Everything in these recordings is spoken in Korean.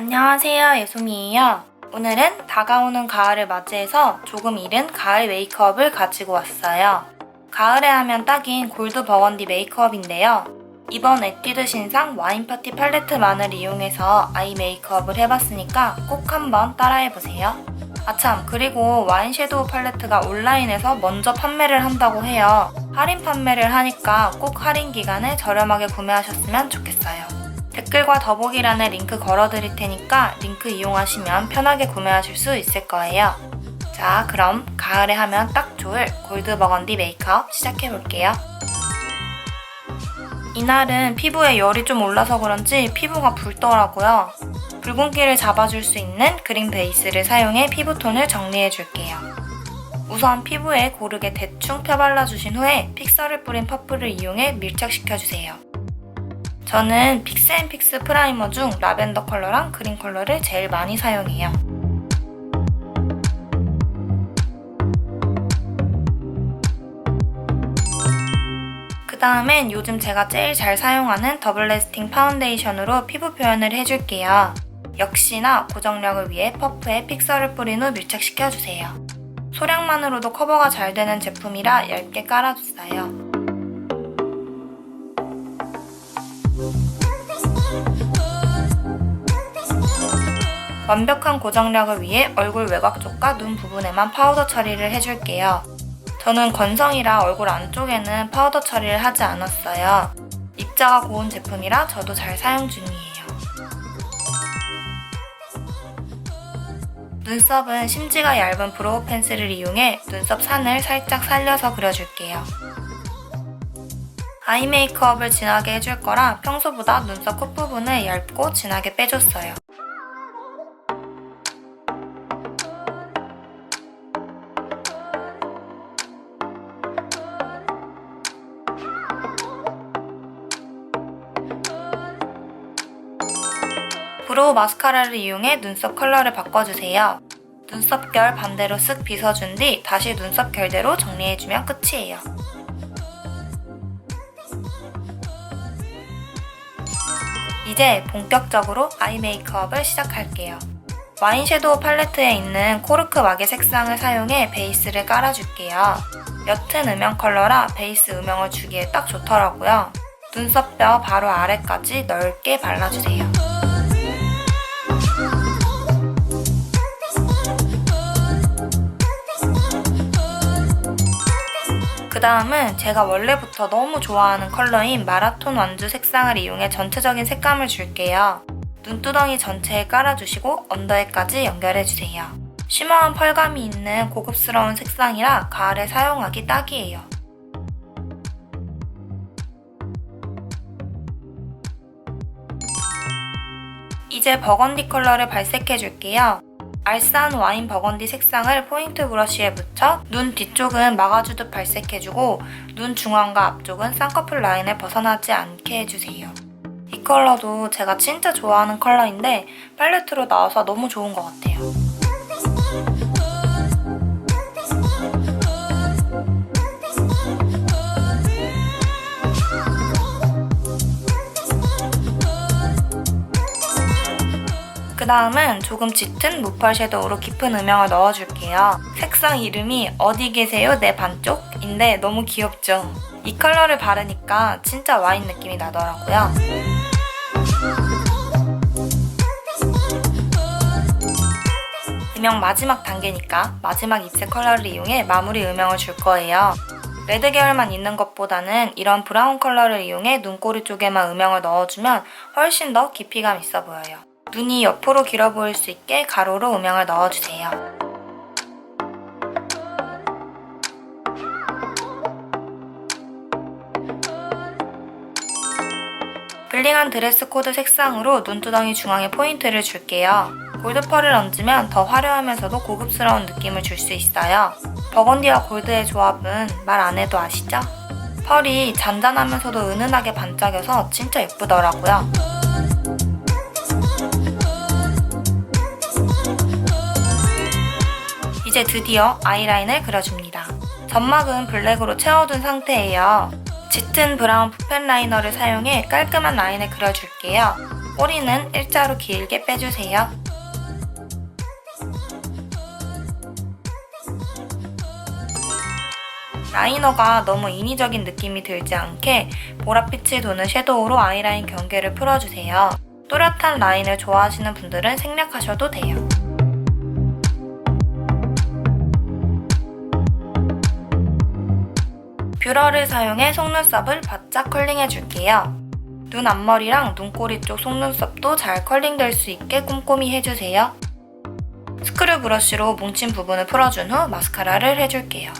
안녕하세요, 예솜이에요. 오늘은 다가오는 가을을 맞이해서 조금 이른 가을 메이크업을 가지고 왔어요. 가을에 하면 딱인 골드 버건디 메이크업인데요. 이번 에뛰드 신상 와인 파티 팔레트만을 이용해서 아이 메이크업을 해봤으니까 꼭 한번 따라해보세요. 아참, 그리고 와인 섀도우 팔레트가 온라인에서 먼저 판매를 한다고 해요. 할인 판매를 하니까 꼭 할인 기간에 저렴하게 구매하셨으면 좋겠어요. 댓글과 더보기란에 링크 걸어드릴 테니까 링크 이용하시면 편하게 구매하실 수 있을 거예요. 자, 그럼 가을에 하면 딱 좋을 골드 버건디 메이크업 시작해볼게요. 이날은 피부에 열이 좀 올라서 그런지 피부가 붉더라고요. 붉은기를 잡아줄 수 있는 그린 베이스를 사용해 피부톤을 정리해줄게요. 우선 피부에 고르게 대충 펴발라주신 후에 픽서를 뿌린 퍼플을 이용해 밀착시켜주세요. 저는 픽스앤픽스 프라이머 중 라벤더 컬러랑 그린 컬러를 제일 많이 사용해요. 그 다음엔 요즘 제가 제일 잘 사용하는 더블 레스팅 파운데이션으로 피부 표현을 해줄게요. 역시나 고정력을 위해 퍼프에 픽서를 뿌린 후 밀착시켜주세요. 소량만으로도 커버가 잘 되는 제품이라 얇게 깔아줬어요. 완벽한 고정력을 위해 얼굴 외곽 쪽과 눈 부분에만 파우더 처리를 해줄게요. 저는 건성이라 얼굴 안쪽에는 파우더 처리를 하지 않았어요. 입자가 고운 제품이라 저도 잘 사용 중이에요. 눈썹은 심지가 얇은 브로우 펜슬을 이용해 눈썹 산을 살짝 살려서 그려줄게요. 아이 메이크업을 진하게 해줄 거라 평소보다 눈썹 끝부분을 얇고 진하게 빼줬어요. 브로우 마스카라를 이용해 눈썹 컬러를 바꿔주세요. 눈썹 결 반대로 쓱 빗어준 뒤 다시 눈썹 결대로 정리해주면 끝이에요. 이제 본격적으로 아이 메이크업을 시작할게요. 와인 섀도우 팔레트에 있는 코르크 막의 색상을 사용해 베이스를 깔아줄게요. 옅은 음영 컬러라 베이스 음영을 주기에 딱 좋더라고요. 눈썹뼈 바로 아래까지 넓게 발라주세요. 그 다음은 제가 원래부터 너무 좋아하는 컬러인 마라톤 완주 색상을 이용해 전체적인 색감을 줄게요. 눈두덩이 전체에 깔아주시고 언더에까지 연결해주세요. 쉬머한 펄감이 있는 고급스러운 색상이라 가을에 사용하기 딱이에요. 이제 버건디 컬러를 발색해줄게요. 알싸한 와인 버건디 색상을 포인트 브러쉬에 묻혀 눈 뒤쪽은 막아주듯 발색해주고 눈 중앙과 앞쪽은 쌍꺼풀 라인을 벗어나지 않게 해주세요. 이 컬러도 제가 진짜 좋아하는 컬러인데 팔레트로 나와서 너무 좋은 것 같아요. 다음은 조금 짙은 무펄 섀도우로 깊은 음영을 넣어줄게요. 색상 이름이 어디 계세요 내 반쪽인데 너무 귀엽죠? 이 컬러를 바르니까 진짜 와인 느낌이 나더라고요. 음영 마지막 단계니까 마지막 입술 컬러를 이용해 마무리 음영을 줄 거예요. 레드 계열만 있는 것보다는 이런 브라운 컬러를 이용해 눈꼬리 쪽에만 음영을 넣어주면 훨씬 더 깊이감 있어 보여요. 눈이 옆으로 길어 보일 수 있게 가로로 음영을 넣어주세요. 블링한 드레스 코드 색상으로 눈두덩이 중앙에 포인트를 줄게요. 골드펄을 얹으면 더 화려하면서도 고급스러운 느낌을 줄 수 있어요. 버건디와 골드의 조합은 말 안 해도 아시죠? 펄이 잔잔하면서도 은은하게 반짝여서 진짜 예쁘더라고요. 이제 드디어 아이라인을 그려줍니다. 점막은 블랙으로 채워둔 상태예요. 짙은 브라운 푸펜 라이너를 사용해 깔끔한 라인을 그려줄게요. 꼬리는 일자로 길게 빼주세요. 라이너가 너무 인위적인 느낌이 들지 않게 보랏빛을 도는 섀도우로 아이라인 경계를 풀어주세요. 또렷한 라인을 좋아하시는 분들은 생략하셔도 돼요. 뷰러를 사용해 속눈썹을 바짝 컬링해 줄게요. 눈 앞머리랑 눈꼬리 쪽 속눈썹도 잘 컬링될 수 있게 꼼꼼히 해주세요. 스크류 브러쉬로 뭉친 부분을 풀어준 후 마스카라를 해줄게요.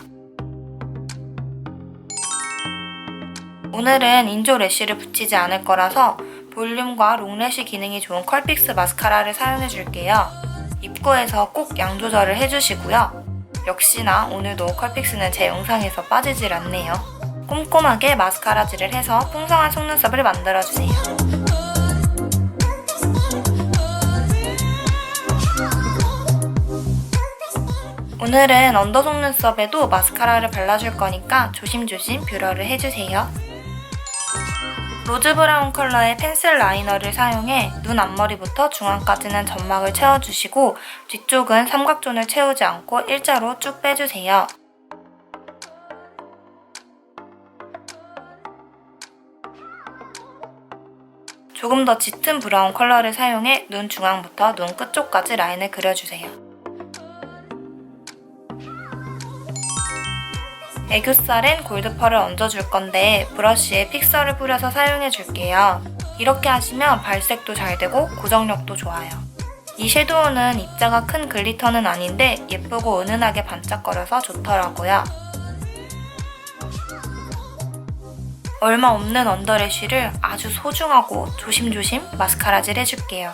오늘은 인조 래쉬를 붙이지 않을 거라서 볼륨과 롱래쉬 기능이 좋은 컬픽스 마스카라를 사용해줄게요. 입구에서 꼭 양 조절을 해주시고요. 역시나 오늘도 컬픽스는 제 영상에서 빠지질 않네요. 꼼꼼하게 마스카라질을 해서 풍성한 속눈썹을 만들어주세요. 오늘은 언더 속눈썹에도 마스카라를 발라줄 거니까 조심조심 뷰러를 해주세요. 로즈 브라운 컬러의 펜슬 라이너를 사용해 눈 앞머리부터 중앙까지는 점막을 채워주시고 뒤쪽은 삼각존을 채우지 않고 일자로 쭉 빼주세요. 조금 더 짙은 브라운 컬러를 사용해 눈 중앙부터 눈 끝쪽까지 라인을 그려주세요. 애교살엔 골드펄을 얹어줄 건데 브러쉬에 픽서를 뿌려서 사용해줄게요. 이렇게 하시면 발색도 잘 되고 고정력도 좋아요. 이 섀도우는 입자가 큰 글리터는 아닌데 예쁘고 은은하게 반짝거려서 좋더라고요. 얼마 없는 언더래쉬를 아주 소중하고 조심조심 마스카라질 해줄게요.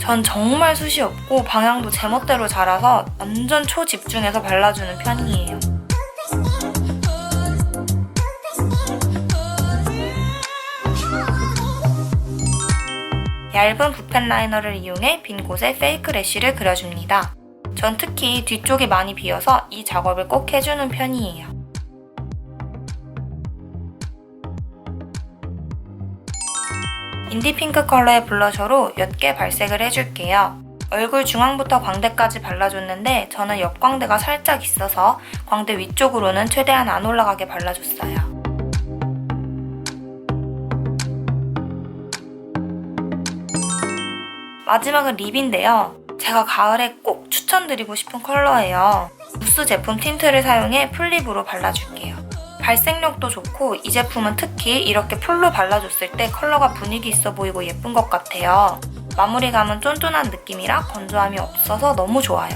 전 정말 숱이 없고 방향도 제멋대로 자라서 완전 초집중해서 발라주는 편이에요. 얇은 붓펜 라이너를 이용해 빈 곳에 페이크 래쉬를 그려줍니다. 전 특히 뒤쪽이 많이 비어서 이 작업을 꼭 해주는 편이에요. 인디 핑크 컬러의 블러셔로 옅게 발색을 해줄게요. 얼굴 중앙부터 광대까지 발라줬는데 저는 옆광대가 살짝 있어서 광대 위쪽으로는 최대한 안 올라가게 발라줬어요. 마지막은 립인데요. 제가 가을에 꼭 추천드리고 싶은 컬러예요. 무스 제품 틴트를 사용해 풀립으로 발라줄게요. 발색력도 좋고 이 제품은 특히 이렇게 풀로 발라줬을 때 컬러가 분위기 있어 보이고 예쁜 것 같아요. 마무리감은 쫀쫀한 느낌이라 건조함이 없어서 너무 좋아요.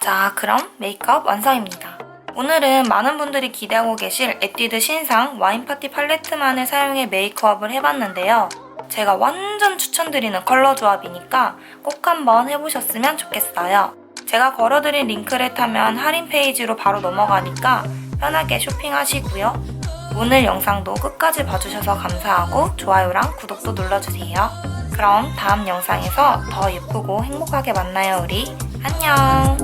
자, 그럼 메이크업 완성입니다. 오늘은 많은 분들이 기대하고 계실 에뛰드 신상 와인파티 팔레트만을 사용해 메이크업을 해봤는데요. 제가 완전 추천드리는 컬러 조합이니까 꼭 한번 해보셨으면 좋겠어요. 제가 걸어드린 링크를 타면 할인 페이지로 바로 넘어가니까 편하게 쇼핑하시고요. 오늘 영상도 끝까지 봐주셔서 감사하고 좋아요랑 구독도 눌러주세요. 그럼 다음 영상에서 더 예쁘고 행복하게 만나요 우리. 안녕!